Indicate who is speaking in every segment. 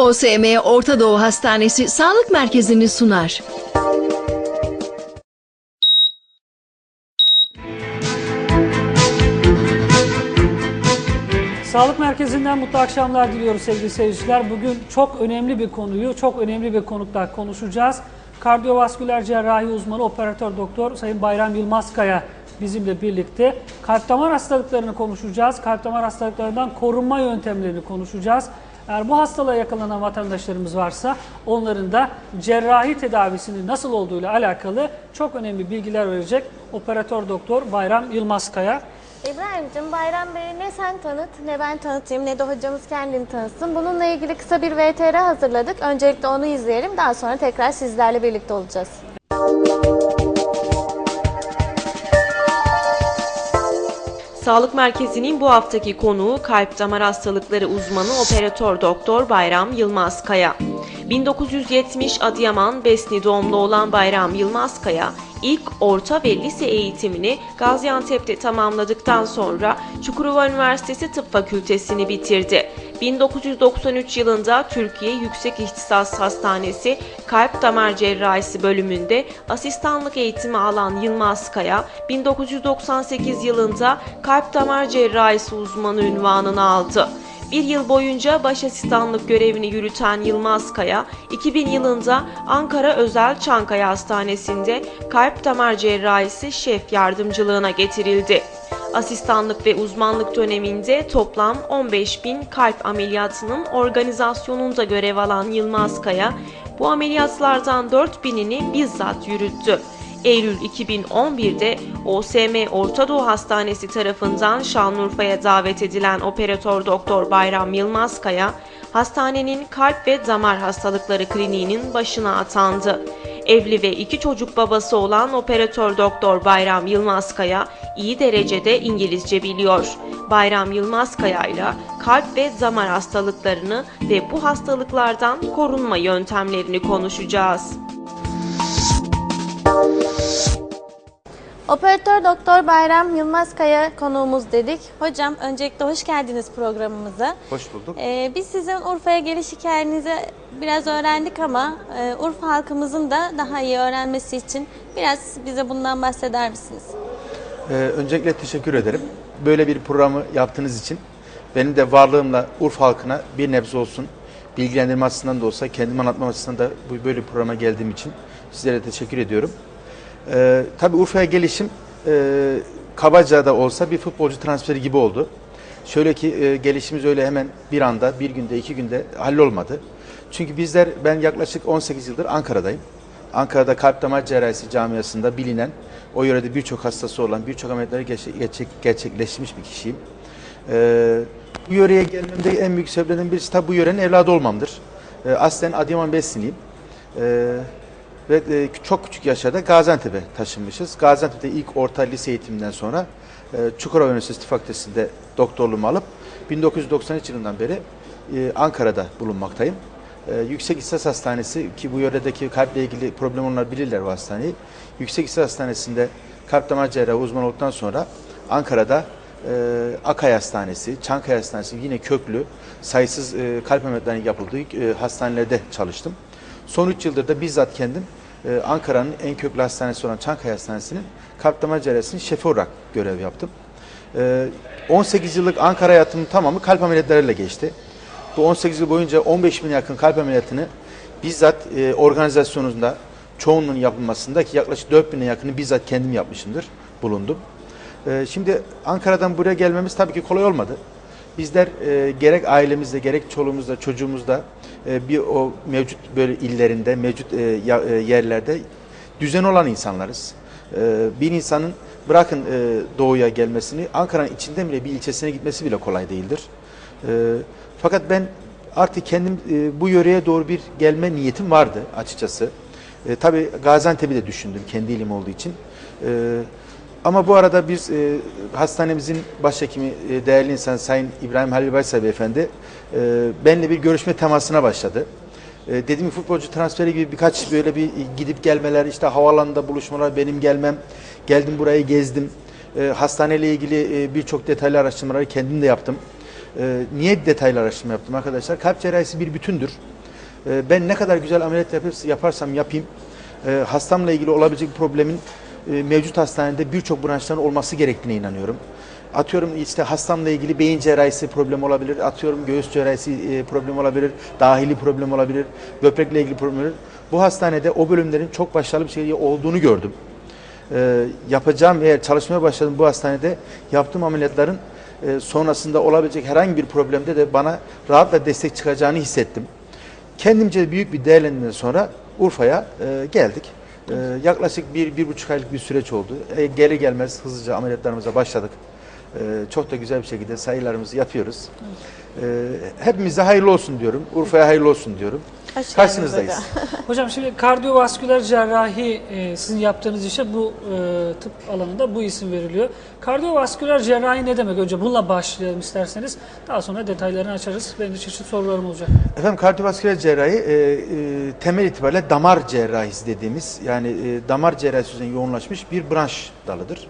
Speaker 1: OSM Orta Doğu Hastanesi Sağlık Merkezi'ni sunar.
Speaker 2: Sağlık Merkezi'nden mutlu akşamlar diliyoruz sevgili seyirciler. Bugün çok önemli bir konuyu, çok önemli bir konukla konuşacağız. Kardiyovasküler cerrahi uzmanı operatör doktor Sayın Bayram Yılmazkaya bizimle birlikte. Kalp damar hastalıklarını konuşacağız. Kalp damar hastalıklarından korunma yöntemlerini konuşacağız. Eğer bu hastalığa yakalanan vatandaşlarımız varsa onların da cerrahi tedavisinin nasıl olduğuyla alakalı çok önemli bilgiler verecek operatör doktor Bayram Yılmazkaya.
Speaker 3: İbrahim'cim Bayram Bey'i ne sen tanıt ne ben tanıtayım ne de hocamız kendini tanıtsın. Bununla ilgili kısa bir VTR hazırladık. Öncelikle onu izleyelim daha sonra tekrar sizlerle birlikte olacağız.
Speaker 4: Sağlık Merkezi'nin bu haftaki konuğu kalp damar hastalıkları uzmanı operatör doktor Bayram Yılmaz Kaya. 1970 Adıyaman Besni doğumlu olan Bayram Yılmaz Kaya, ilk orta ve lise eğitimini Gaziantep'te tamamladıktan sonra Çukurova Üniversitesi Tıp Fakültesini bitirdi. 1993 yılında Türkiye Yüksek İhtisas Hastanesi Kalp Damar Cerrahisi bölümünde asistanlık eğitimi alan Yılmaz Kaya, 1998 yılında kalp damar cerrahisi uzmanı ünvanını aldı. Bir yıl boyunca baş asistanlık görevini yürüten Yılmaz Kaya, 2000 yılında Ankara Özel Çankaya Hastanesi'nde kalp damar cerrahisi şef yardımcılığına getirildi. Asistanlık ve uzmanlık döneminde toplam 15 bin kalp ameliyatının organizasyonunda görev alan Yılmaz Kaya, bu ameliyatlardan 4 binini bizzat yürüttü. Eylül 2011'de OSM Orta Doğu Hastanesi tarafından Şanlıurfa'ya davet edilen operatör doktor Bayram Yılmazkaya, hastanenin kalp ve damar hastalıkları kliniğinin başına atandı. Evli ve iki çocuk babası olan operatör doktor Bayram Yılmazkaya iyi derecede İngilizce biliyor. Bayram Yılmazkaya ile kalp ve damar hastalıklarını ve bu hastalıklardan korunma yöntemlerini konuşacağız.
Speaker 3: Operatör Doktor Bayram Yılmazkaya konuğumuz dedik. Hocam öncelikle hoş geldiniz programımıza.
Speaker 5: Hoş bulduk.
Speaker 3: Ee, biz sizin Urfa'ya geliş hikayenizi biraz öğrendik ama e, Urfa halkımızın da daha iyi öğrenmesi için biraz bize bundan bahseder misiniz?
Speaker 5: Ee, öncelikle teşekkür ederim. Böyle bir programı yaptığınız için benim de varlığımla Urfa halkına bir nebze olsun bilgilendirme açısından da olsa kendimi anlatmam açısından da bu böyle bir programa geldiğim için sizlere teşekkür ediyorum. Ee, tabii Urfa'ya gelişim e, kabaca da olsa bir futbolcu transferi gibi oldu. Şöyle ki e, gelişimiz öyle hemen bir anda, bir günde, iki günde hallolmadı. Çünkü bizler, ben yaklaşık 18 yıldır Ankara'dayım. Ankara'da kalp damar cerrahisi camiasında bilinen, o yörede birçok hastası olan, birçok ameliyatları gerçek, gerçek, gerçekleştirmiş bir kişiyim. Ee, bu yöreye gelmemde en büyük sebeplerden birisi tabi bu yörenin evladı olmamdır. Ee, aslen Adıyaman Besniliyim. Ee, ve e, çok küçük yaşlarda Gaziantep'e taşınmışız. Gaziantep'te ilk orta lise eğitiminden sonra e, Çukurova Üniversitesi Fakültesi'nde doktorluğumu alıp 1993 yılından beri e, Ankara'da bulunmaktayım. Yüksek İhtisas Hastanesi ki bu yöredeki kalple ilgili problem olanlar bilirler bu hastaneyi. Yüksek İhtisas Hastanesi'nde kalp damar cerrahı uzman olduktan sonra Ankara'da e, Akay Hastanesi, Çankaya Hastanesi yine köklü sayısız kalp ameliyatlarının yapıldığı hastanelerde çalıştım. Son 3 yıldır da bizzat kendim e, Ankara'nın en köklü hastanesi olan Çankaya Hastanesi'nin kalp damar cerrahisinin şefi olarak görev yaptım. E, 18 yıllık Ankara hayatımın tamamı kalp ameliyatlarıyla geçti. Bu 18 yıl boyunca 15 bin yakın kalp ameliyatını bizzat e, organizasyonunda çoğunluğun yapılmasında ki yaklaşık 4 bine yakını bizzat kendim yapmışımdır, bulundum. E, şimdi Ankara'dan buraya gelmemiz tabii ki kolay olmadı. Bizler e, gerek ailemizde gerek çoluğumuzda çocuğumuzda bir o mevcut böyle illerinde mevcut e, e, yerlerde düzen olan insanlarız. E, bir insanın bırakın e, doğuya gelmesini Ankara'nın içinde bile bir ilçesine gitmesi bile kolay değildir. E, fakat ben artık kendim e, bu yöreye doğru bir gelme niyetim vardı açıkçası. E, tabii Gaziantep'i de düşündüm kendi ilim olduğu için. Ama bu arada biz e, hastanemizin başhekimi e, değerli insan Sayın İbrahim Halil Baysal Beyefendi e, benimle bir görüşme temasına başladı. E, dedim ki futbolcu transferi gibi birkaç böyle bir gidip gelmeler işte havaalanında buluşmalar benim gelmem. Geldim burayı gezdim. E, hastaneyle ilgili e, birçok detaylı araştırmaları kendim de yaptım. E, niye detaylı araştırma yaptım arkadaşlar? Kalp cerrahisi bir bütündür. E, ben ne kadar güzel ameliyat yapars- yaparsam yapayım, e, hastamla ilgili olabilecek problemin mevcut hastanede birçok branşların olması gerektiğine inanıyorum. Atıyorum işte hastamla ilgili beyin cerrahisi problem olabilir, atıyorum göğüs cerrahisi e, problem olabilir, dahili problem olabilir, böbrekle ilgili problem olabilir. Bu hastanede o bölümlerin çok başarılı bir şekilde olduğunu gördüm. E, yapacağım eğer çalışmaya başladım bu hastanede yaptığım ameliyatların e, sonrasında olabilecek herhangi bir problemde de bana rahatla destek çıkacağını hissettim. Kendimce büyük bir değerlendirmeden sonra Urfa'ya e, geldik. E, yaklaşık bir, bir buçuk aylık bir süreç oldu. E, gelir gelmez hızlıca ameliyatlarımıza başladık. E, çok da güzel bir şekilde sayılarımızı yapıyoruz. E, hepimize hayırlı olsun diyorum. Urfa'ya hayırlı olsun diyorum.
Speaker 3: Hoş geldiniz
Speaker 5: Karşınızdayız.
Speaker 3: hocam.
Speaker 2: Şimdi kardiyovasküler cerrahi e, sizin yaptığınız işe bu e, tıp alanında bu isim veriliyor. Kardiyovasküler cerrahi ne demek? Önce bununla başlayalım isterseniz. Daha sonra detaylarını açarız. Benim de çeşitli sorularım olacak.
Speaker 5: Efendim kardiyovasküler cerrahi e, e, temel itibariyle damar cerrahisi dediğimiz yani e, damar cerrahisi üzerine yoğunlaşmış bir branş dalıdır.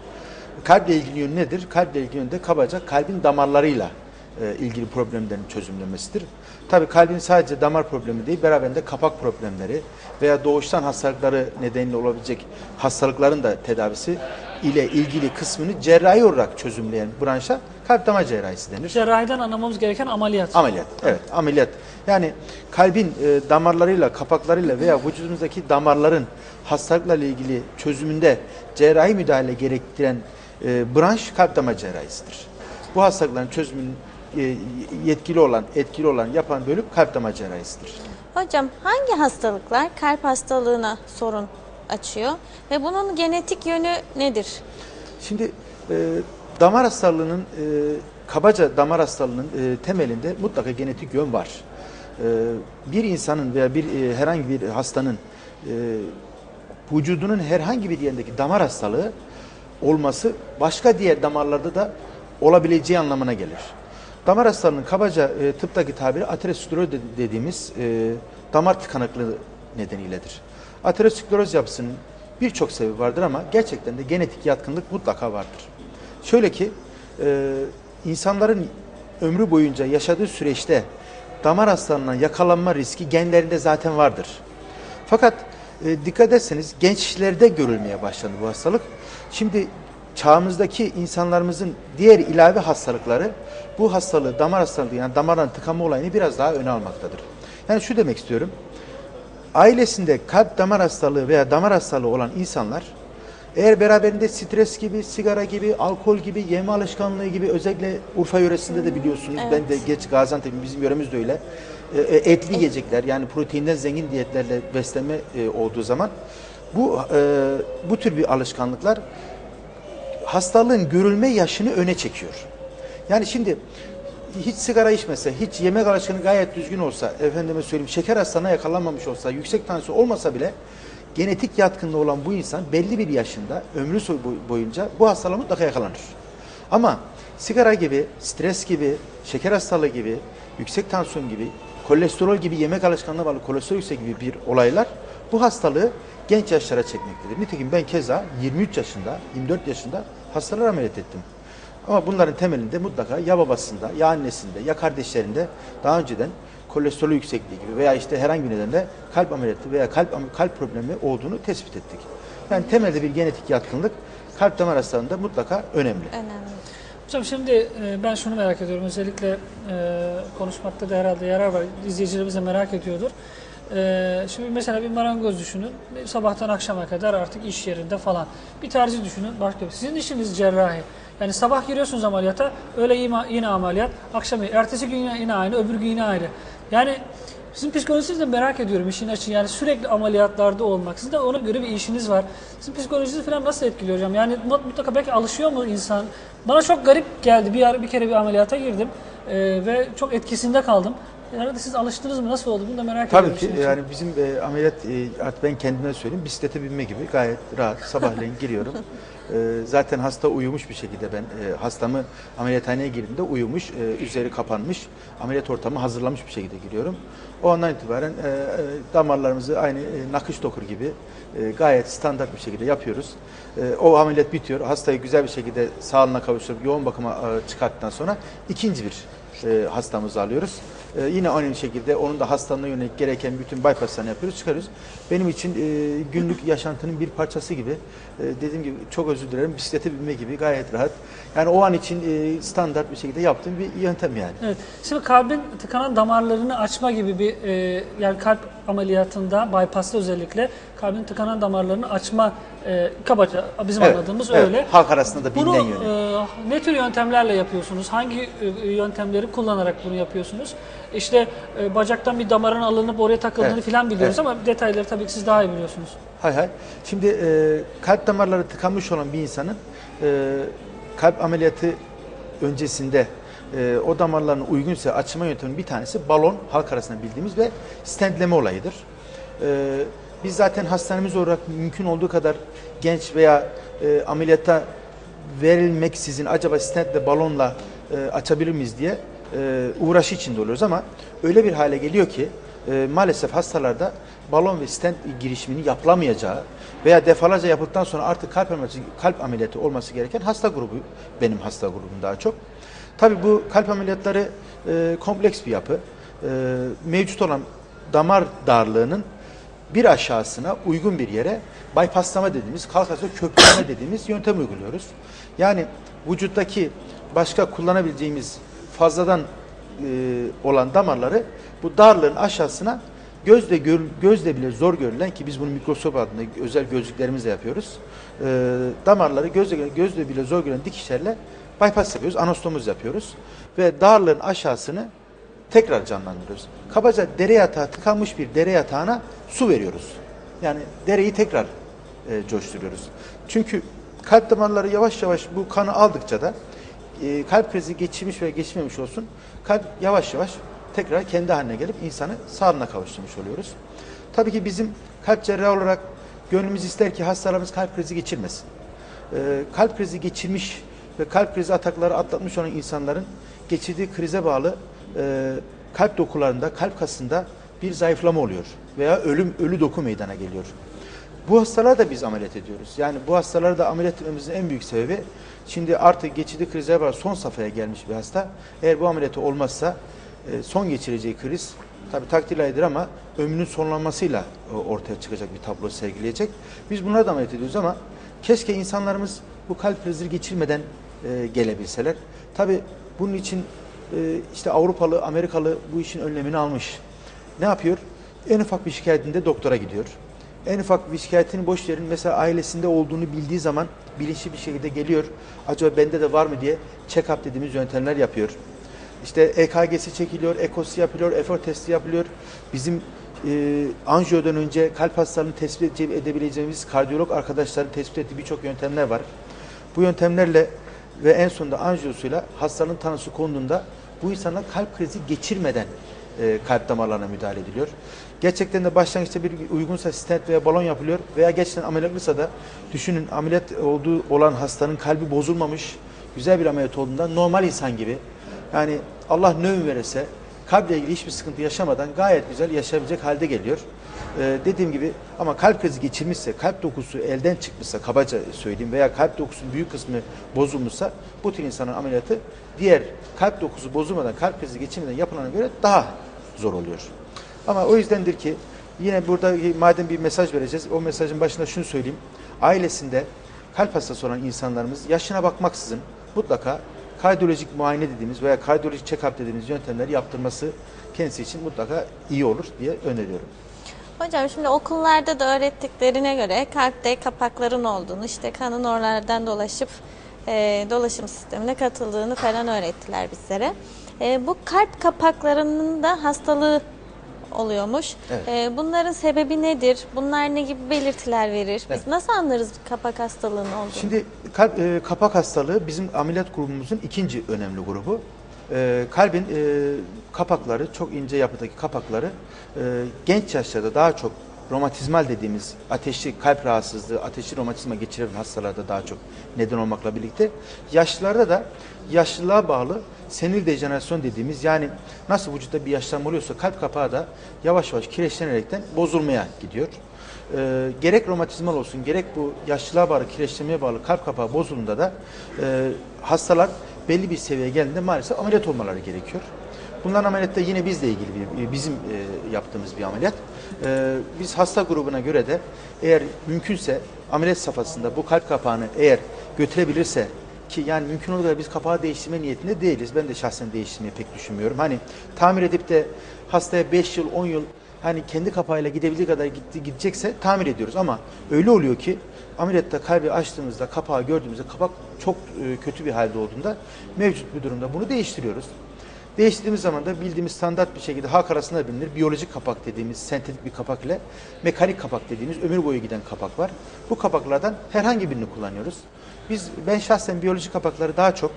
Speaker 5: Kalple ilgili yönü nedir? Kalple ilgili yönü de kabaca kalbin damarlarıyla e, ilgili problemlerin çözümlenmesidir. Tabii kalbin sadece damar problemi değil, beraberinde kapak problemleri veya doğuştan hastalıkları nedeniyle olabilecek hastalıkların da tedavisi ile ilgili kısmını cerrahi olarak çözümleyen branşa kalp damar cerrahisi denir.
Speaker 2: Cerrahiden anlamamız gereken ameliyat.
Speaker 5: Ameliyat, evet ameliyat. Yani kalbin e, damarlarıyla, kapaklarıyla veya vücudumuzdaki damarların hastalıklarla ilgili çözümünde cerrahi müdahale gerektiren e, branş kalp damar cerrahisidir. Bu hastalıkların çözümünün yetkili olan, etkili olan, yapan bölüm kalp damar cerrahisidir.
Speaker 3: Hocam hangi hastalıklar kalp hastalığına sorun açıyor ve bunun genetik yönü nedir?
Speaker 5: Şimdi e, damar hastalığının, e, kabaca damar hastalığının e, temelinde mutlaka genetik yön var. E, bir insanın veya bir e, herhangi bir hastanın e, vücudunun herhangi bir yerindeki damar hastalığı olması başka diğer damarlarda da olabileceği anlamına gelir. Damar hastalığının kabaca e, tıptaki tabiri ateroskleroz de- dediğimiz e, damar tıkanıklığı nedeniyledir. Ateroskleroz yapısının birçok sebebi vardır ama gerçekten de genetik yatkınlık mutlaka vardır. Şöyle ki e, insanların ömrü boyunca yaşadığı süreçte damar hastalığına yakalanma riski genlerinde zaten vardır. Fakat e, dikkat ederseniz gençlerde görülmeye başlandı bu hastalık. Şimdi çağımızdaki insanlarımızın diğer ilave hastalıkları bu hastalığı damar hastalığı yani damardan tıkanma olayını biraz daha öne almaktadır. Yani şu demek istiyorum. Ailesinde kalp damar hastalığı veya damar hastalığı olan insanlar eğer beraberinde stres gibi, sigara gibi, alkol gibi, yeme alışkanlığı gibi özellikle Urfa yöresinde de biliyorsunuz. Ben de geç Gaziantep'in bizim yöremiz de öyle. E, e, etli yiyecekler yani proteinden zengin diyetlerle beslenme e, olduğu zaman bu e, bu tür bir alışkanlıklar hastalığın görülme yaşını öne çekiyor. Yani şimdi hiç sigara içmese, hiç yemek alışkanlığı gayet düzgün olsa, efendime söyleyeyim şeker hastalığına yakalanmamış olsa, yüksek tansiyon olmasa bile genetik yatkınlığı olan bu insan belli bir yaşında ömrü boyunca bu hastalığa mutlaka yakalanır. Ama sigara gibi, stres gibi, şeker hastalığı gibi, yüksek tansiyon gibi, kolesterol gibi yemek alışkanlığı bağlı kolesterol yüksek gibi bir olaylar bu hastalığı genç yaşlara çekmektedir. Nitekim ben keza 23 yaşında, 24 yaşında hastalar ameliyat ettim. Ama bunların temelinde mutlaka ya babasında, ya annesinde, ya kardeşlerinde daha önceden kolesterol yüksekliği gibi veya işte herhangi bir nedenle kalp ameliyatı veya kalp kalp problemi olduğunu tespit ettik. Yani temelde bir genetik yatkınlık kalp damar hastalığında mutlaka önemli.
Speaker 3: Önemli.
Speaker 2: Hocam şimdi e, ben şunu merak ediyorum. Özellikle e, konuşmakta da herhalde yarar var. İzleyicilerimiz de merak ediyordur. E, şimdi mesela bir marangoz düşünün. Sabahtan akşama kadar artık iş yerinde falan. Bir terzi düşünün. Başka bir. Sizin işiniz cerrahi. Yani sabah giriyorsunuz ameliyata, öyle yine, ameliyat, akşam ertesi gün yine, aynı, öbür gün yine ayrı. Yani sizin psikolojinizi de merak ediyorum işin açın. Yani sürekli ameliyatlarda olmak. Sizin de ona göre bir işiniz var. Sizin psikolojinizi falan nasıl etkiliyor hocam? Yani mut- mutlaka belki alışıyor mu insan? Bana çok garip geldi. Bir, bir kere bir ameliyata girdim e, ve çok etkisinde kaldım. Yani siz alıştınız mı? Nasıl oldu? Bunu da merak
Speaker 5: Tabii
Speaker 2: ediyorum.
Speaker 5: ki
Speaker 2: işin açın.
Speaker 5: yani bizim e, ameliyat e, artık ben kendime söyleyeyim bisiklete binme gibi gayet rahat sabahleyin giriyorum. E, zaten hasta uyumuş bir şekilde ben e, hastamı ameliyathaneye girdiğimde uyumuş, e, üzeri kapanmış, ameliyat ortamı hazırlamış bir şekilde giriyorum. O andan itibaren e, e, damarlarımızı aynı e, nakış dokur gibi e, gayet standart bir şekilde yapıyoruz. E, o ameliyat bitiyor, hastayı güzel bir şekilde sağlığına kavuşturup yoğun bakıma e, çıkarttıktan sonra ikinci bir e, hastamızı alıyoruz. E, yine aynı şekilde onun da hastalığına yönelik gereken bütün bypasslarını yapıyoruz, çıkarıyoruz. Benim için e, günlük yaşantının bir parçası gibi, e, dediğim gibi çok özür dilerim, bisiklete binme gibi gayet rahat. Yani o an için e, standart bir şekilde yaptığım bir yöntem yani.
Speaker 2: Evet. Şimdi kalbin tıkanan damarlarını açma gibi bir e, yani kalp ameliyatında bypass'ta özellikle kalbin tıkanan damarlarını açma e, kabaca bizim
Speaker 5: Evet,
Speaker 2: anladığımız
Speaker 5: evet.
Speaker 2: öyle.
Speaker 5: Halk arasında da bilinen yönü.
Speaker 2: e, ne tür yöntemlerle yapıyorsunuz? Hangi e, yöntemleri kullanarak bunu yapıyorsunuz? İşte e, bacaktan bir damarın alınıp oraya takıldığını
Speaker 5: Evet,
Speaker 2: falan biliyoruz
Speaker 5: evet.
Speaker 2: ama detayları tabii ki siz daha iyi biliyorsunuz.
Speaker 5: Hay hay. Şimdi e, kalp damarları tıkanmış olan bir insanın e, kalp ameliyatı öncesinde e, o damarların uygunsa açma yönteminin bir tanesi balon halk arasında bildiğimiz ve stentleme olayıdır. E, biz zaten hastanemiz olarak mümkün olduğu kadar genç veya e, ameliyata verilmeksizin acaba stentle balonla e, açabilir miyiz diye e, uğraşı içinde oluyoruz ama öyle bir hale geliyor ki e, maalesef hastalarda balon ve stent girişiminin yapılamayacağı veya defalarca yapıldıktan sonra artık kalp ameliyatı, kalp ameliyatı olması gereken hasta grubu benim hasta grubum daha çok. Tabii bu kalp ameliyatları e, kompleks bir yapı. E, mevcut olan damar darlığının bir aşağısına uygun bir yere bypasslama dediğimiz, kalkasya köprüleme dediğimiz yöntem uyguluyoruz. Yani vücuttaki başka kullanabileceğimiz fazladan e, olan damarları bu darlığın aşağısına gözle gör, gözle bile zor görülen ki biz bunu mikroskop altında özel gözlüklerimizle yapıyoruz. E, damarları gözle gözle bile zor görülen dikişlerle bypass yapıyoruz, anastomoz yapıyoruz ve darlığın aşağısını tekrar canlandırıyoruz. Kabaca dere yatağı tıkanmış bir dere yatağına su veriyoruz. Yani dereyi tekrar e, coşturuyoruz. Çünkü kalp damarları yavaş yavaş bu kanı aldıkça da e, kalp krizi geçirmiş veya geçirmemiş olsun kalp yavaş yavaş tekrar kendi haline gelip insanı sağlığına kavuşturmuş oluyoruz. Tabii ki bizim kalp cerrahı olarak gönlümüz ister ki hastalarımız kalp krizi geçirmesin. E, kalp krizi geçirmiş ve kalp krizi atakları atlatmış olan insanların geçirdiği krize bağlı e, kalp dokularında, kalp kasında bir zayıflama oluyor veya ölüm ölü doku meydana geliyor. Bu hastalara da biz ameliyat ediyoruz. Yani bu hastaları da ameliyat etmemizin en büyük sebebi şimdi artık geçirdiği krize var son safhaya gelmiş bir hasta. Eğer bu ameliyatı olmazsa e, son geçireceği kriz tabi takdirlidir ama ömrünün sonlanmasıyla e, ortaya çıkacak bir tablo sergileyecek. Biz bunları da ameliyat ediyoruz ama keşke insanlarımız bu kalp krizi geçirmeden e, gelebilseler. Tabi bunun için işte Avrupalı, Amerikalı bu işin önlemini almış. Ne yapıyor? En ufak bir şikayetinde doktora gidiyor. En ufak bir şikayetini boş verin. Mesela ailesinde olduğunu bildiği zaman bilinçli bir şekilde geliyor. Acaba bende de var mı diye check-up dediğimiz yöntemler yapıyor. İşte EKG'si çekiliyor, ekosu yapılıyor, efor testi yapılıyor. Bizim e, anjiyodan önce kalp hastalığını tespit ede- edebileceğimiz kardiyolog arkadaşların tespit ettiği birçok yöntemler var. Bu yöntemlerle ve en sonunda anjiyosuyla hastanın tanısı konduğunda bu insanlar kalp krizi geçirmeden e, kalp damarlarına müdahale ediliyor. Gerçekten de başlangıçta bir uygunsa stent veya balon yapılıyor veya gerçekten ameliyatlıysa da düşünün ameliyat olduğu olan hastanın kalbi bozulmamış, güzel bir ameliyat olduğunda normal insan gibi yani Allah növün verirse kalple ilgili hiçbir sıkıntı yaşamadan gayet güzel yaşayabilecek halde geliyor. Ee, dediğim gibi ama kalp krizi geçirmişse, kalp dokusu elden çıkmışsa kabaca söyleyeyim veya kalp dokusunun büyük kısmı bozulmuşsa bu tür insanın ameliyatı diğer kalp dokusu bozulmadan, kalp krizi geçirmeden yapılana göre daha zor oluyor. Ama o yüzdendir ki yine burada madem bir mesaj vereceğiz, o mesajın başında şunu söyleyeyim. Ailesinde kalp hastası olan insanlarımız yaşına bakmaksızın mutlaka kardiyolojik muayene dediğimiz veya kardiyolojik check-up dediğimiz yöntemleri yaptırması kendisi için mutlaka iyi olur diye öneriyorum.
Speaker 3: Hocam şimdi okullarda da öğrettiklerine göre kalpte kapakların olduğunu, işte kanın oralardan dolaşıp e, dolaşım sistemine katıldığını falan öğrettiler bizlere. E, bu kalp kapaklarının da hastalığı oluyormuş.
Speaker 5: Evet.
Speaker 3: E, bunların sebebi nedir? Bunlar ne gibi belirtiler verir? Biz
Speaker 5: Evet.
Speaker 3: nasıl anlarız kapak hastalığının olduğunu?
Speaker 5: Şimdi kalp, e, kapak hastalığı bizim ameliyat grubumuzun ikinci önemli grubu. E, kalbin e, kapakları, çok ince yapıdaki kapakları e, genç yaşlarda daha çok romatizmal dediğimiz ateşli kalp rahatsızlığı, ateşli romatizma geçiren hastalarda daha çok neden olmakla birlikte yaşlılarda da yaşlılığa bağlı senil dejenerasyon dediğimiz yani nasıl vücutta bir yaşlanma oluyorsa kalp kapağı da yavaş yavaş kireçlenerekten bozulmaya gidiyor. Ee, gerek romatizmal olsun gerek bu yaşlılığa bağlı kireçlenmeye bağlı kalp kapağı bozulduğunda da e, hastalar belli bir seviyeye geldiğinde maalesef ameliyat olmaları gerekiyor. Bunların ameliyatta yine bizle ilgili bir, bizim e, yaptığımız bir ameliyat. E, biz hasta grubuna göre de eğer mümkünse ameliyat safhasında bu kalp kapağını eğer götürebilirse ki yani mümkün olduğu kadar biz kapağı değiştirme niyetinde değiliz. Ben de şahsen değiştirmeyi pek düşünmüyorum. Hani tamir edip de hastaya 5 yıl 10 yıl hani kendi kapağıyla gidebildiği kadar gidecekse tamir ediyoruz ama öyle oluyor ki ameliyatta kalbi açtığımızda kapağı gördüğümüzde kapak çok e, kötü bir halde olduğunda mevcut bir durumda bunu değiştiriyoruz. Değiştirdiğimiz zaman da bildiğimiz standart bir şekilde halk arasında bilinir. Biyolojik kapak dediğimiz sentetik bir kapak ile mekanik kapak dediğimiz ömür boyu giden kapak var. Bu kapaklardan herhangi birini kullanıyoruz. Biz ben şahsen biyolojik kapakları daha çok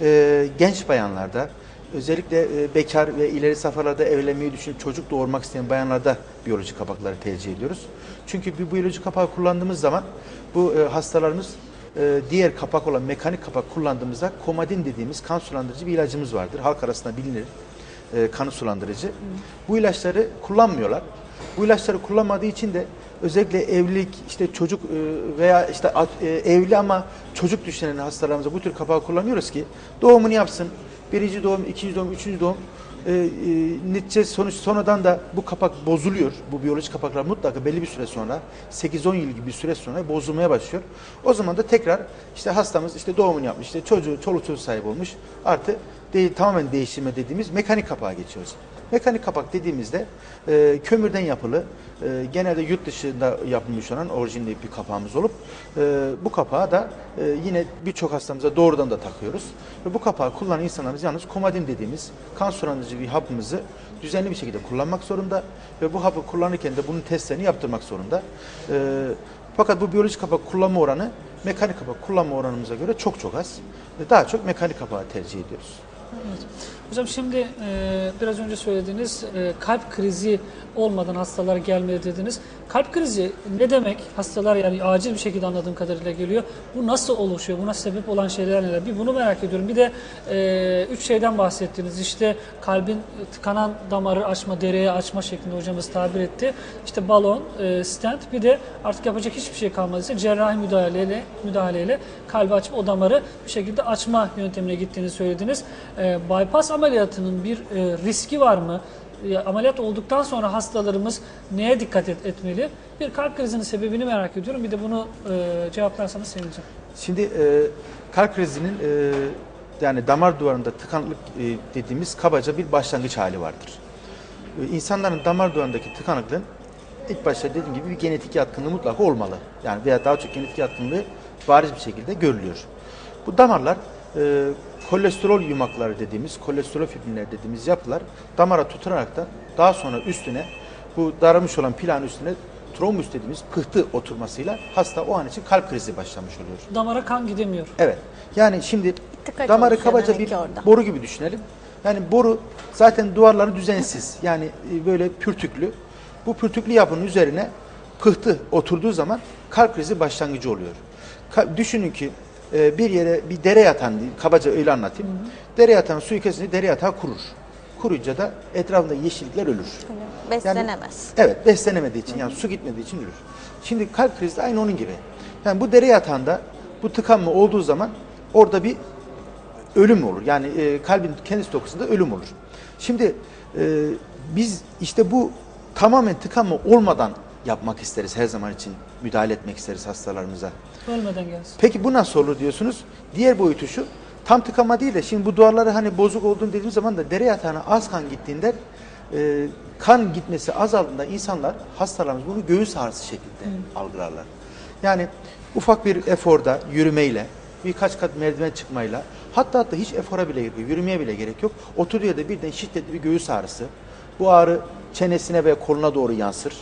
Speaker 5: e, genç bayanlarda özellikle e, bekar ve ileri safhalarda evlenmeyi düşünüp çocuk doğurmak isteyen bayanlarda biyolojik kapakları tercih ediyoruz. Çünkü bir biyolojik kapağı kullandığımız zaman bu e, hastalarımız e, diğer kapak olan mekanik kapak kullandığımızda komadin dediğimiz kan sulandırıcı bir ilacımız vardır. Halk arasında bilinir e, kanı sulandırıcı. Bu ilaçları kullanmıyorlar. Bu ilaçları kullanmadığı için de özellikle evlilik, işte çocuk e, veya işte e, evli ama çocuk düşünen hastalarımıza bu tür kapağı kullanıyoruz ki doğumunu yapsın. Birinci doğum, ikinci doğum, üçüncü doğum e, e, netice sonuç sonradan da bu kapak bozuluyor. Bu biyolojik kapaklar mutlaka belli bir süre sonra 8-10 yıl gibi bir süre sonra bozulmaya başlıyor. O zaman da tekrar işte hastamız işte doğumunu yapmış, işte çocuğu, çoluk çocuk sahibi olmuş. Artı değil, tamamen değiştirme dediğimiz mekanik kapağa geçiyoruz. Mekanik kapak dediğimizde e, kömürden yapılı, e, genelde yurt dışında yapılmış olan orijinal bir kapağımız olup e, bu kapağı da e, yine birçok hastamıza doğrudan da takıyoruz. Ve bu kapağı kullanan insanlarımız yalnız komadin dediğimiz kan sulandırıcı bir hapımızı düzenli bir şekilde kullanmak zorunda ve bu hapı kullanırken de bunun testlerini yaptırmak zorunda. E, fakat bu biyolojik kapak kullanma oranı mekanik kapak kullanma oranımıza göre çok çok az. Daha çok mekanik kapağı tercih ediyoruz.
Speaker 2: Hocam şimdi e, biraz önce söylediğiniz e, kalp krizi olmadan hastalar gelmedi dediniz. Kalp krizi ne demek? Hastalar yani acil bir şekilde anladığım kadarıyla geliyor. Bu nasıl oluşuyor? Buna sebep olan şeyler neler? Bir bunu merak ediyorum. Bir de e, üç şeyden bahsettiniz. İşte kalbin tıkanan damarı açma, dereye açma şeklinde hocamız tabir etti. İşte balon, e, stent bir de artık yapacak hiçbir şey kalmadıysa cerrahi müdahaleyle müdahaleyle kalbi açıp o damarı bir şekilde açma yöntemine gittiğini söylediniz. E, bypass ameliyatının bir e, riski var mı? E, ameliyat olduktan sonra hastalarımız neye dikkat et- etmeli? Bir kalp krizinin sebebini merak ediyorum. Bir de bunu e, cevaplarsanız sevineceğim.
Speaker 5: Şimdi e, kalp krizinin e, yani damar duvarında tıkanıklık e, dediğimiz kabaca bir başlangıç hali vardır. E, insanların damar duvarındaki tıkanıklığın ilk başta dediğim gibi bir genetik yatkınlığı mutlaka olmalı. Yani veya daha çok genetik yatkınlığı bariz bir şekilde görülüyor. Bu damarlar e, kolesterol yumakları dediğimiz, kolesterol fibrinler dediğimiz yapılar damara tutunaraktan daha sonra üstüne bu daralmış olan plağın üstüne trombus dediğimiz pıhtı oturmasıyla hasta o an için kalp krizi başlamış oluyor.
Speaker 2: Damara kan gidemiyor.
Speaker 5: Evet. Yani şimdi
Speaker 3: Tıkaç
Speaker 5: damarı kabaca bir
Speaker 3: orada.
Speaker 5: boru gibi düşünelim. Yani boru zaten duvarları düzensiz. Yani e, böyle pürtüklü. Bu pürtüklü yapının üzerine pıhtı oturduğu zaman kalp krizi başlangıcı oluyor. Ka- düşünün ki e, bir yere bir dere yatan diyeyim, kabaca öyle anlatayım. Dere yatan suyu kesince dere yatağı kurur. Kuruyunca da etrafında yeşillikler ölür.
Speaker 3: Beslenemez.
Speaker 5: Evet beslenemediği için yani su gitmediği için ölür. Şimdi kalp krizi de aynı onun gibi. Yani bu dere yatağında bu tıkanma olduğu zaman orada bir ölüm olur. Yani e, kalbin kendisi dokusunda ölüm olur. Şimdi e, biz işte bu tamamen tıkanma olmadan yapmak isteriz her zaman için müdahale etmek isteriz hastalarımıza.
Speaker 2: Ölmeden gelsin.
Speaker 5: Peki bu nasıl olur diyorsunuz? Diğer boyutu şu. Tam tıkama değil de şimdi bu duvarları hani bozuk olduğunu dediğimiz zaman da dere yatağına az kan gittiğinde e, kan gitmesi azaldığında insanlar hastalarımız bunu göğüs ağrısı şeklinde algılarlar. Yani ufak bir eforda yürümeyle birkaç kat merdiven çıkmayla hatta hatta hiç efora bile gerek yok, yürümeye bile gerek yok. Oturuyor yerde birden şiddetli bir göğüs ağrısı. Bu ağrı çenesine veya koluna doğru yansır.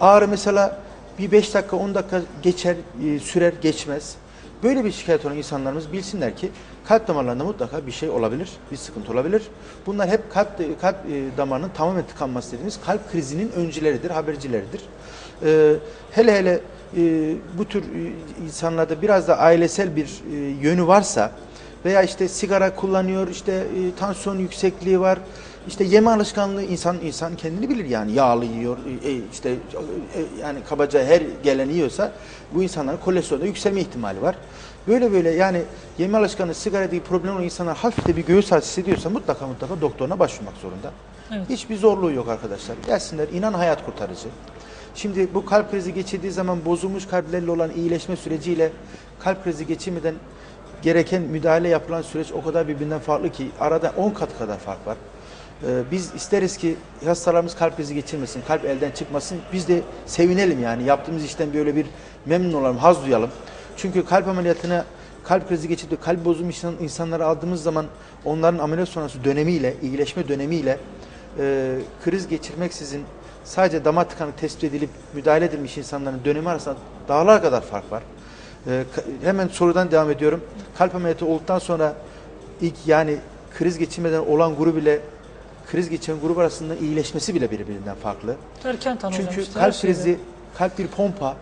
Speaker 5: Ağrı mesela bir 5 dakika 10 dakika geçer, e, sürer geçmez. Böyle bir şikayet olan insanlarımız bilsinler ki kalp damarlarında mutlaka bir şey olabilir, bir sıkıntı olabilir. Bunlar hep kalp kalp e, damarının tamamen tıkanması dediğimiz kalp krizinin öncüleridir, habercileridir. E, hele hele e, bu tür e, insanlarda biraz da ailesel bir e, yönü varsa veya işte sigara kullanıyor, işte e, tansiyon yüksekliği var, işte yeme alışkanlığı insan insan kendini bilir yani yağlı yiyor e, e, işte e, yani kabaca her gelen yiyorsa bu insanların kolesterolde yükselme ihtimali var. Böyle böyle yani yeme alışkanlığı sigaradaki problem olan insanlar hafif de bir göğüs ağrısı hissediyorsa mutlaka mutlaka doktoruna başvurmak zorunda.
Speaker 2: Evet.
Speaker 5: Hiçbir zorluğu yok arkadaşlar. Gelsinler inan hayat kurtarıcı. Şimdi bu kalp krizi geçirdiği zaman bozulmuş kalplerle olan iyileşme süreciyle kalp krizi geçirmeden gereken müdahale yapılan süreç o kadar birbirinden farklı ki arada 10 kat kadar fark var. Ee, biz isteriz ki hastalarımız kalp krizi geçirmesin, kalp elden çıkmasın. Biz de sevinelim yani yaptığımız işten böyle bir memnun olalım, haz duyalım. Çünkü kalp ameliyatına kalp krizi geçirdi, kalp bozulmuş insan- insanları aldığımız zaman onların ameliyat sonrası dönemiyle, iyileşme dönemiyle e, kriz geçirmeksizin sadece damar tıkanık tespit edilip müdahale edilmiş insanların dönemi arasında dağlar kadar fark var. Ka- hemen sorudan devam ediyorum. Kalp ameliyatı olduktan sonra ilk yani kriz geçirmeden olan grup ile kriz geçiren grup arasında iyileşmesi bile birbirinden farklı.
Speaker 2: Erken tanı
Speaker 5: Çünkü
Speaker 2: işte,
Speaker 5: kalp
Speaker 2: şeyde.
Speaker 5: krizi, kalp bir pompa.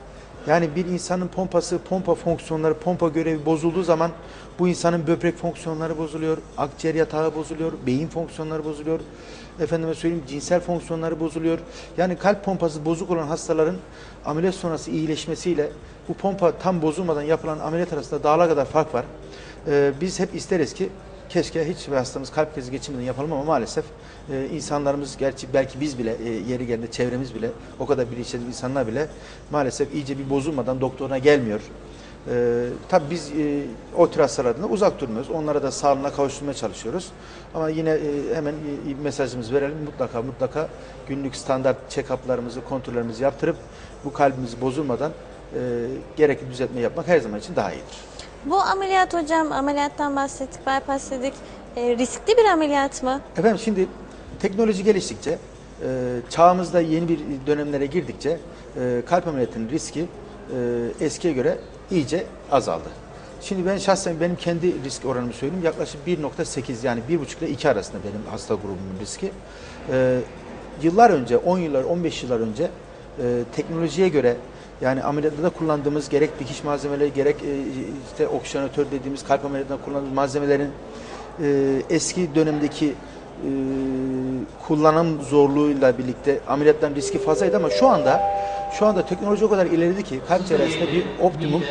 Speaker 5: Yani bir insanın pompası, pompa fonksiyonları, pompa görevi bozulduğu zaman bu insanın böbrek fonksiyonları bozuluyor, akciğer yatağı bozuluyor, beyin fonksiyonları bozuluyor. Efendime söyleyeyim cinsel fonksiyonları bozuluyor. Yani kalp pompası bozuk olan hastaların ameliyat sonrası iyileşmesiyle bu pompa tam bozulmadan yapılan ameliyat arasında dağlar kadar fark var. Ee, biz hep isteriz ki keşke hiç bir hastamız kalp krizi geçirmeden yapalım ama maalesef e, insanlarımız gerçi belki biz bile e, yeri geldiğinde çevremiz bile o kadar bilinçli insanlar bile maalesef iyice bir bozulmadan doktoruna gelmiyor. Ee, tabii biz e, o tür hastalardan uzak durmuyoruz. Onlara da sağlığına kavuşturmaya çalışıyoruz. Ama yine e, hemen e, mesajımızı verelim. Mutlaka mutlaka günlük standart check-up'larımızı, kontrollerimizi yaptırıp bu kalbimiz bozulmadan e, gerekli düzeltme yapmak her zaman için daha iyidir.
Speaker 3: Bu ameliyat hocam, ameliyattan bahsettik, bypass dedik. E, riskli bir ameliyat mı?
Speaker 5: Efendim şimdi teknoloji geliştikçe, e, çağımızda yeni bir dönemlere girdikçe e, kalp ameliyatının riski e, eskiye göre iyice azaldı. Şimdi ben şahsen benim kendi risk oranımı söyleyeyim. Yaklaşık 1.8 yani 1.5 ile 2 arasında benim hasta grubumun riski. E, yıllar önce, 10 yıllar, 15 yıllar önce e, teknolojiye göre yani ameliyatta kullandığımız gerek dikiş malzemeleri gerek e, işte oksijenatör dediğimiz kalp ameliyatında kullandığımız malzemelerin e, eski dönemdeki e, kullanım zorluğuyla birlikte ameliyatların riski fazlaydı ama şu anda şu anda teknoloji o kadar ilerledi ki kalp cerrahisinde bir optimum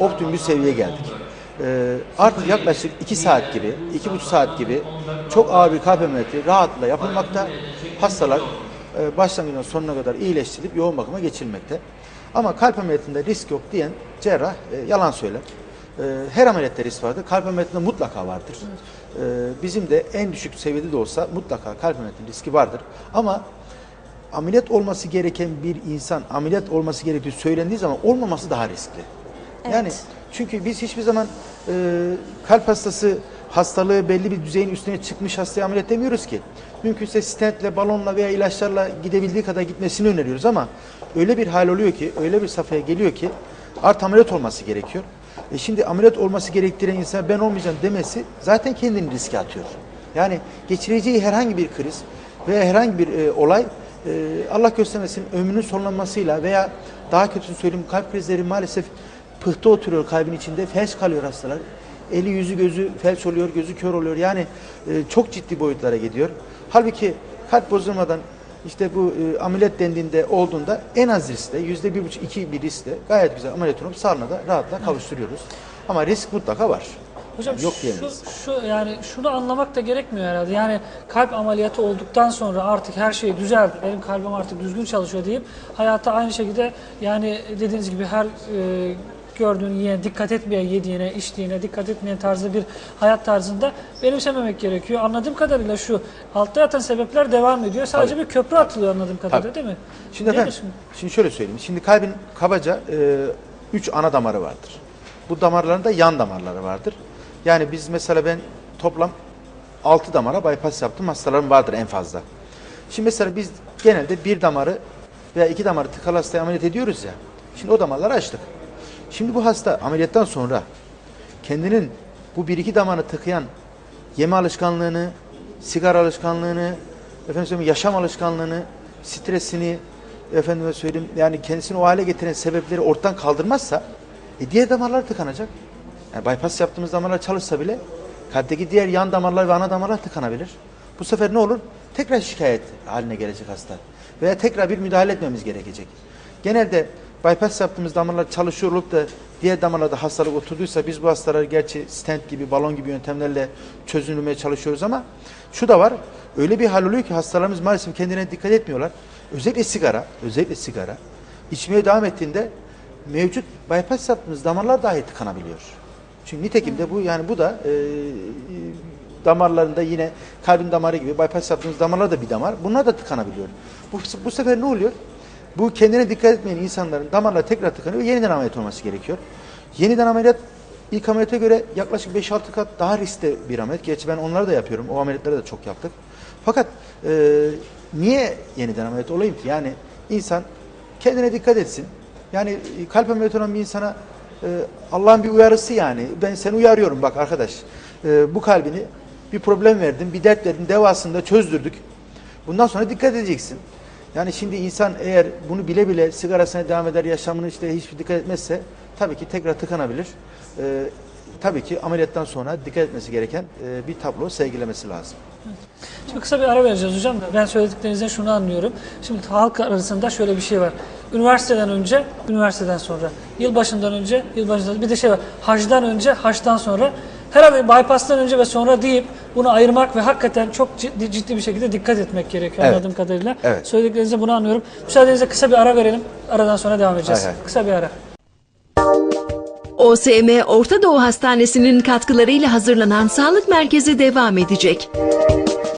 Speaker 5: optimum bir seviyeye geldik. E, artık yaklaşık 2 saat gibi, 2,5 saat gibi çok ağır bir kalp ameliyatı rahatlıkla yapılmakta. Hastalar e, başlangıçtan sonuna kadar iyileştirilip yoğun bakıma geçilmekte. Ama kalp ameliyatında risk yok diyen cerrah e, yalan söyler. E, her ameliyatta risk vardır. Kalp ameliyatında mutlaka vardır. E, bizim de en düşük seviyede de olsa mutlaka kalp ameliyatının riski vardır. Ama ameliyat olması gereken bir insan ameliyat olması gerektiği söylendiği zaman olmaması daha riskli. Yani
Speaker 3: Evet.
Speaker 5: çünkü biz hiçbir zaman e, kalp hastası hastalığı belli bir düzeyin üstüne çıkmış hastaya ameliyat demiyoruz ki. Mümkünse stentle, balonla veya ilaçlarla gidebildiği kadar gitmesini öneriyoruz ama öyle bir hal oluyor ki, öyle bir safhaya geliyor ki art ameliyat olması gerekiyor. E şimdi ameliyat olması gerektiren insan ben olmayacağım demesi zaten kendini riske atıyor. Yani geçireceği herhangi bir kriz veya herhangi bir e, olay e, Allah göstermesin ömrünün sonlanmasıyla veya daha kötüsünü söyleyeyim kalp krizleri maalesef pıhtı oturuyor kalbin içinde felç kalıyor hastalar. Eli yüzü gözü felç oluyor, gözü kör oluyor. Yani e, çok ciddi boyutlara gidiyor. Halbuki kalp bozulmadan işte bu e, ameliyat dendiğinde olduğunda en az riskle yüzde bir buçuk iki bir riskle gayet güzel ameliyat olup sağlığına da rahatla kavuşturuyoruz. Ama risk mutlaka var.
Speaker 2: Hocam
Speaker 5: Yok
Speaker 2: şu, şu yani şunu anlamak da gerekmiyor herhalde. Yani kalp ameliyatı olduktan sonra artık her şey düzeldi. Benim kalbim artık düzgün çalışıyor deyip hayata aynı şekilde yani dediğiniz gibi her e, gördüğün yiyen, dikkat etmeyen yediğine, içtiğine, dikkat etmeyen tarzı bir hayat tarzında benimsememek gerekiyor. Anladığım kadarıyla şu altta yatan sebepler devam ediyor. Sadece bir köprü atılıyor anladığım kadarıyla
Speaker 5: Tabii.
Speaker 2: değil mi?
Speaker 5: Şimdi efendim, şimdi şöyle söyleyeyim. Şimdi kalbin kabaca e, üç ana damarı vardır. Bu damarların da yan damarları vardır. Yani biz mesela ben toplam altı damara bypass yaptım. Hastalarım vardır en fazla. Şimdi mesela biz genelde bir damarı veya iki damarı tıkalı hastaya ameliyat ediyoruz ya. Şimdi o damarları açtık. Şimdi bu hasta ameliyattan sonra kendinin bu bir iki damarını tıkayan yeme alışkanlığını, sigara alışkanlığını, efendim yaşam alışkanlığını, stresini, efendime söyleyeyim yani kendisini o hale getiren sebepleri ortadan kaldırmazsa e, diğer damarlar tıkanacak. Yani bypass yaptığımız damarlar çalışsa bile kalpteki diğer yan damarlar ve ana damarlar tıkanabilir. Bu sefer ne olur? tekrar şikayet haline gelecek hasta. Veya tekrar bir müdahale etmemiz gerekecek. Genelde bypass yaptığımız damarlar çalışıyor olup da diğer damarlarda hastalık oturduysa biz bu hastaları gerçi stent gibi balon gibi yöntemlerle çözülmeye çalışıyoruz ama şu da var. Öyle bir hal oluyor ki hastalarımız maalesef kendine dikkat etmiyorlar. Özellikle sigara, özellikle sigara içmeye devam ettiğinde mevcut bypass yaptığımız damarlar dahi tıkanabiliyor. Çünkü nitekim de bu yani bu da e, damarlarında yine kalbin damarı gibi bypass yaptığımız damarlar da bir damar. Bunlar da tıkanabiliyor. Bu, bu sefer ne oluyor? Bu kendine dikkat etmeyen insanların damarları tekrar tıkanıyor ve yeniden ameliyat olması gerekiyor. Yeniden ameliyat ilk ameliyata göre yaklaşık 5-6 kat daha riskli bir ameliyat. Gerçi ben onları da yapıyorum. O ameliyatları da çok yaptık. Fakat e, niye yeniden ameliyat olayım ki? Yani insan kendine dikkat etsin. Yani e, kalp ameliyatı olan bir insana e, Allah'ın bir uyarısı yani. Ben seni uyarıyorum bak arkadaş. E, bu kalbini bir problem verdim, bir dert verdim, devasında çözdürdük. Bundan sonra dikkat edeceksin. Yani şimdi insan eğer bunu bile bile sigarasına devam eder, yaşamını işte hiçbir dikkat etmezse tabii ki tekrar tıkanabilir. E, tabii ki ameliyattan sonra dikkat etmesi gereken e, bir tablo sergilemesi lazım.
Speaker 2: Şimdi kısa bir ara vereceğiz hocam. Ben söylediklerinizden şunu anlıyorum. Şimdi halk arasında şöyle bir şey var. Üniversiteden önce, üniversiteden sonra. Yılbaşından önce, yılbaşından Bir de şey var. Hacdan önce, haçtan sonra. Herhalde bypass'tan önce ve sonra deyip bunu ayırmak ve hakikaten çok ciddi, ciddi bir şekilde dikkat etmek gerekiyor
Speaker 5: Evet.
Speaker 2: anladığım kadarıyla.
Speaker 5: Evet.
Speaker 2: Söylediklerinizde bunu anlıyorum. Müsaadenizle kısa bir ara verelim. Aradan sonra devam edeceğiz.
Speaker 5: Hay hay.
Speaker 2: Kısa bir ara.
Speaker 1: OSM Orta Doğu Hastanesi'nin katkılarıyla hazırlanan Sağlık Merkezi devam edecek.